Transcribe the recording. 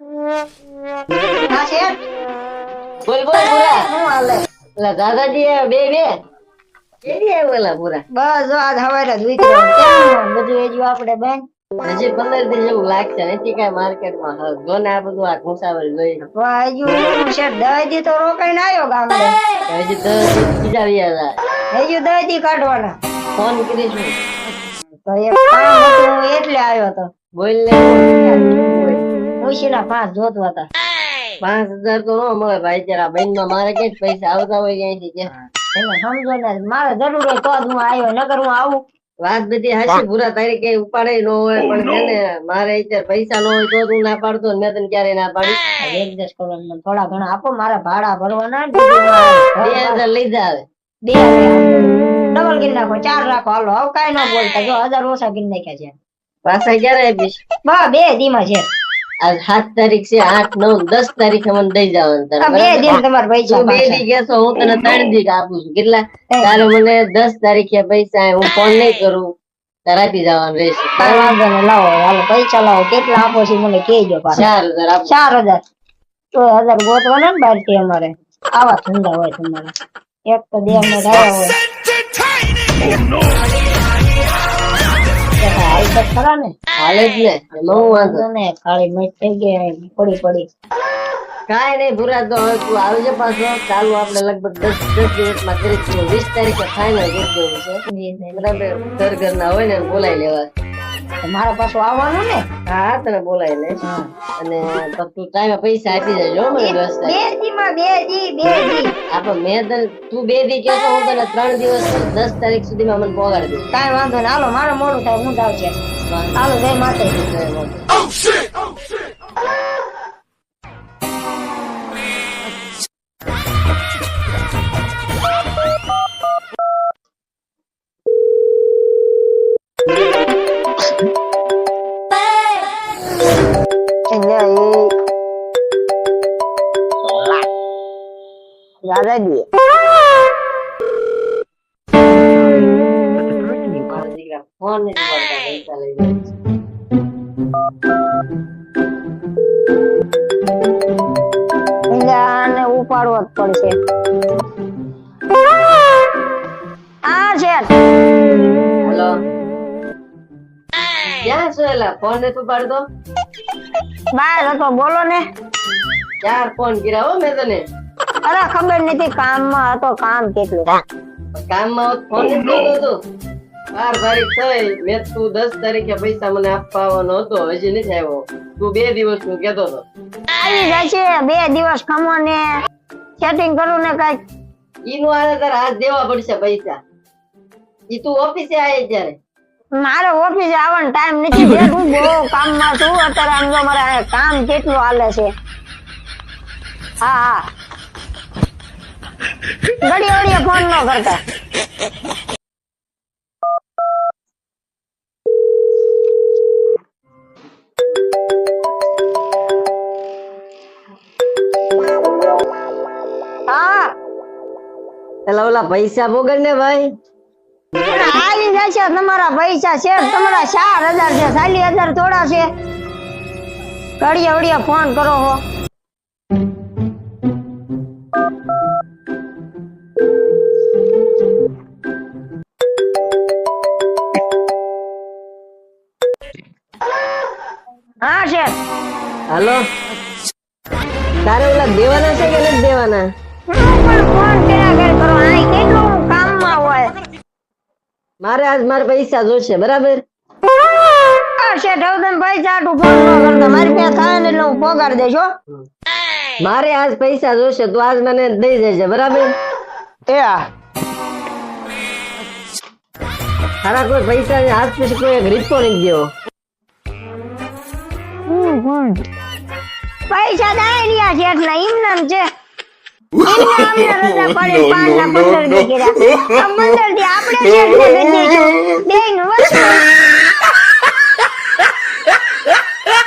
હા છે? બોલ બોલ પૂરા શું હાલે ઓલા દાદાજી આવ્યા બે બે. કેદી આવ્યા ઓલા પૂરા બસ જો આજ હવારે જ ઉતર્યો બધું એ આપણે બેન. હજી પંદર દિન જેવું લાગશે નથી કઈ માર્કેટમાં જો ને આ બધું આ ઘૂંસાવર જોઈ. હજુ છે દઈ દી તો રોકાઈને આવ્યો ગામડે. હજી દસ બીજા વ્યા હતા હજુ દઈ કાઢવાના. ફોન કરીશું. તો એટલે આવ્યો તો. બોલ ને ખુશીના પાંચ જોતવા હતા. પાંચ હજાર તો ન મળે ભાઈ જરા બેનમાં મારે કઈ પૈસા આવતા હોય ક્યાંથી કે? એને સમજો ને મારે જરૂર હોય તો જ હું આવ્યો નકર હું આવું. વાત બધી હાચી પૂરા તારી કઈ ઉપાડે ન હોય પણ છે ને મારે અત્યારે પૈસા ન હોય તો તું ના પાડતો મેં તને ક્યારે ના પાડી. એડજસ્ટ કરો થોડા ઘણા આપો મારા ભાડા ભરવાના ને બે હજાર લઈ બે ડબલ ગીર નાખો ચાર રાખો. હાલો હવે કઈ ન બોલતા. જો હજાર ઓછા ગીર નાખ્યા છે. પાછા ક્યારે આપીશ? બા બે ધીમા છે. સાત તારીખ છે આઠ નવ દસ તારીખે મને દઈ જવાનું બે દિન તમારા પૈસા બે દી કહેશો હું તને ત્રણ દી આપું છું. કેટલા? તારે મને દસ તારીખે પૈસા હું ફોન નહીં કરું. તારે આપી જવાનું રહેશે. કાંઈ વાંધો ને લાવો હાલો પૈસા લાવો કેટલા આપો છો મને કહેજો ચાર હજાર આપું. ચાર હજાર. તો હજાર ગોતવાના ને બહારથી અમારે. આવા ધંધા હોય તમારા. એક તો બે અમે રહ્યા હોય હાલ તો ખરા ને હાલે જ ને હું વાંધો ને કાળી મેટ થઈ ગઈ પડી પડી કાંઈ નહીં ભૂરા તો હવે તું આવજે પાછો ચાલુ આપણે લગભગ દસ દસ દિવસમાં કરી દઈશું વીસ તારીખે ફાઇનલ કરી દેવું છે. બરાબર, ઘર ઘરના હોય ને બોલાવી લેવા મારા પાછું આવવાનું ને? હા તને બોલાવી લે અને તો તું ટાઈમે પૈસા આપી દેજો મને દસ તારીખે. બે દી માં બે દી બે દી હા પણ મેં તને તું બે દી કહેતો હું તને ત્રણ દિવસ દસ તારીખ સુધીમાં મને પગાર દઈશ. કાંઈ વાંધો નહીં. હાલો મારે મોડું થાય હું જાવ છે હાલો જય માતાજી. માતા. દાદાજી. એટલે ઉપાડવો જ પડશે આ છે ક્યાં છો એલા? ફોન પાડ દો બહાર હતો બોલો ને. ચાર ફોન કર્યા હો મેં તને? અરે ખબર નથી કામમાં હતો કામ કેટલું. કામ. માં ફોન નથી કરતો તું. બાર તારીખ થઈ મેં તું દસ તારીખે પૈસા મને આપવાનો હતો હજી નથી આવ્યો. તું બે દિવસનું કેતો હતો. આવી જશે બે દિવસ કમો ને. સેટિંગ કરું ને કઈ. ઈ નું આને તારે હાથ દેવા પડશે પૈસા. ઈ તું ઓફિસે આવે ત્યારે. મારે ઓફિસે આવવાનો ટાઈમ નથી. જે હું બહુ કામમાં છું. અત્યારે આમ તો મારે કામ કેટલું હાલે છે. હા હા. ઘડી ઘડીએ ફોન ન કરતા. હા. પેલા ઓલા પૈસા પોગડ ને ભાઈ. પણ જશે તમારા પૈસા છે તમારા ચાર હજાર છે ચાલી હજાર થોડા છે. ઘડીએ વડિયા ફોન કરો હો. હા છે. હાલો. તારે ઓલા દેવાના છે કે નથી દેવાના? પણ ફોન કર્યા કર કરો આ કેટલું કામમાં હોય મારે આજ મારા પૈસા જોશે બરાબર? મારી આજ પૈસા જોશે તો આજ મને દઈ દેજે બરાબર? એ તારા કોઈ પૈસા હાથ પછી કોઈ રીતો નહીં દેવો પૈસા દાય રહ્યા છે એટલે ઇમનામ છે. આપણે